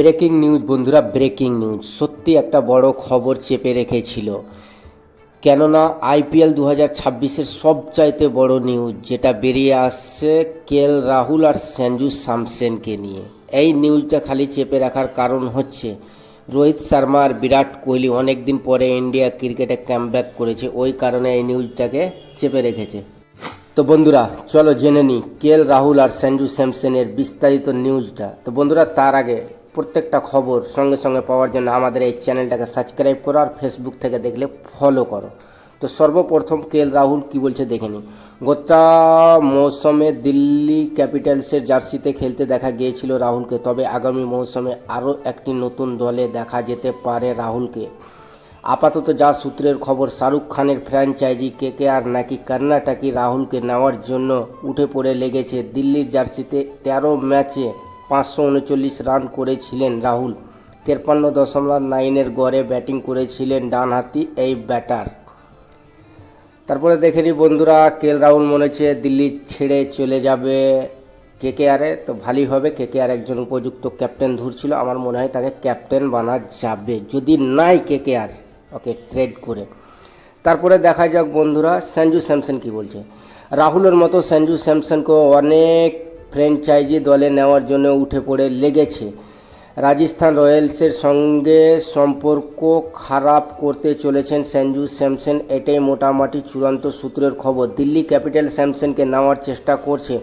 Breaking news, বন্ধুরা, breaking news. সত্যি একটা বড় খবর চেপে রেখেছিল। কেননা, আইপিএল দু হাজার ছাব্বিশের সবচাইতে বড় নিউজ যেটা বেরিয়ে আসছে কেএল রাহুল আর সঞ্জু শামসেনকে নিয়ে। এই নিউজটা খালি চেপে রাখার কারণ হচ্ছে, রোহিত শর্মা আর বিরাট কোহলি অনেক দিন পরে ইন্ডিয়া ক্রিকেটে ব্যাক করেছে। ওই কারণে এই নিউজটাকে চেপে রেখেছে। তো বন্ধুরা, চলো জেনে নিই কেএল রাহুল আর সঞ্জু স্যামসনের বিস্তারিত নিউজটা। তো বন্ধুরা, তার আগে প্রত্যেকটা খবর সঙ্গে সঙ্গে পাওয়ার জন্য আমাদের এই চ্যানেলটাকে সাবস্ক্রাইব করো আর ফেসবুক থেকে দেখলে ফলো করো। তো সর্বপ্রথম কেএল রাহুল কি বলছে দেখে গোটা মৌসুমে দিল্লি ক্যাপিটালসের জার্সিতে খেলতে দেখা গিয়েছিল রাহুলকে, তবে আগামী মৌসুমে আরও একটি নতুন দলে দেখা যেতে পারে রাহুলকে। আপাতত যা সূত্রের খবর, শাহরুখ খানের ফ্র্যাঞ্চাইজি কে কে আর নাকি কর্ণাটকি রাহুলকে নেওয়ার জন্য উঠে পড়ে লেগেছে। দিল্লির জার্সিতে তেরো ম্যাচে পাঁচশো উনচল্লিশ রান করেছিলেন রাহুল। তেপ্পান্ন দশমলব নাইনের গড়ে ব্যাটিং করেছিলেন ডানহাতি এই ব্যাটার। তারপরে দেখে নি বন্ধুরা কেল রাহুল মনে হচ্ছে দিল্লি ছেড়ে চলে যাবে কে কে আরে তো ভালোই হবে কে কে আর একজন উপযুক্ত ক্যাপ্টেন ধরছিল। আমার মনে হয় তাকে ক্যাপ্টেন বানা যাবে। যদি নাই কে কে আর ওকে ট্রেড করে। তারপরে দেখা যাক বন্ধুরা, সঞ্জু স্যামসন কি বলছে। রাহুলের মতো সঞ্জু স্যামসনকে অনেক ফ্র্যাঞ্চাইজি দলে নেওয়ার জন্য উঠে পড়ে লেগেছে। রাজস্থান রয়্যালসের সঙ্গে সম্পর্ক খারাপ করতে চলেছেন সঞ্জু স্যামসন। এটাই মোটামুটি চূড়ান্ত সূত্রের খবর। দিল্লি ক্যাপিটাল স্যামসনকে নেওয়ার চেষ্টা করছে।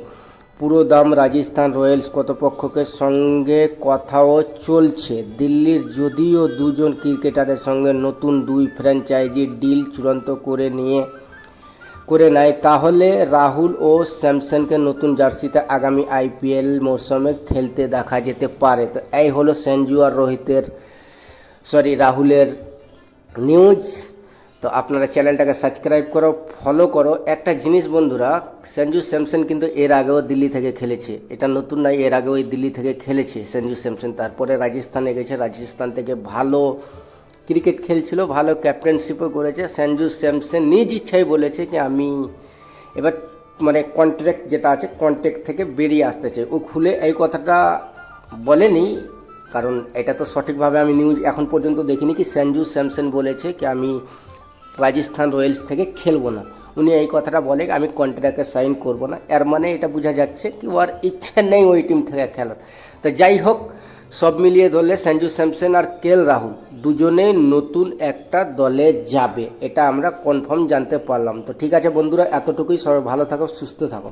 পুরো দাম রাজস্থান রয়্যালস কর্তৃপক্ষকে সঙ্গে কথাও চলছে। দিল্লির যদিও দুজন ক্রিকেটারের সঙ্গে নতুন দুই ফ্র্যাঞ্চাইজি ডিল চূড়ান্ত করে নিয়ে করে নেয়, তাহলে রাহুল ও স্যামসনকে নতুন জার্সিতে আগামী আইপিএল মৌসুমে খেলতে দেখা যেতে পারে। তো এই হলো সঞ্জু আর রোহিতের, সরি, রাহুলের নিউজ তো আপনারা চ্যানেলটাকে সাবস্ক্রাইব করো ফলো করো। একটা জিনিস বন্ধুরা সঞ্জু স্যামসন কিন্তু এর আগেও দিল্লি থেকে খেলেছে। এটা নতুন নাই এর আগেও দিল্লি থেকে খেলেছে সঞ্জু স্যামসন। তারপরে রাজস্থানে গেছে, রাজস্থান থেকে ভালো ক্রিকেট খেলছিল, ভালো ক্যাপ্টেনশিপও করেছে। সঞ্জু স্যামসন নিজ ইচ্ছাই বলেছে যে, আমি এবার মানে কন্ট্রাক্ট যেটা আছে কন্ট্রাক্ট থেকে বেরিয়ে আসতে চাই। ও খুলে এই কথাটা বলেনি, কারণ এটা তো সঠিকভাবে আমি নিউজ এখন পর্যন্ত দেখিনি কি সঞ্জু স্যামসন বলেছে কি, আমি রাজস্থান রয়্যালস থেকে খেলব না। উনি এই কথাটা বলে, আমি কন্ট্রাক্টে সাইন করব না। এর মানে এটা বোঝা যাচ্ছে কি, ওর ইচ্ছে নেই ওই টিম থেকে খেলার। তো যাই হোক সব মিলিয়ে ধরলে সঞ্জু স্যামসন আর কেল রাহুল দুজনেই নতুন একটা দলে যাবে, এটা আমরা কনফার্ম জানতে পারলাম। তো ঠিক আছে বন্ধুরা, এতটুকুই। সবাই ভালো থাকো, সুস্থ থাকো।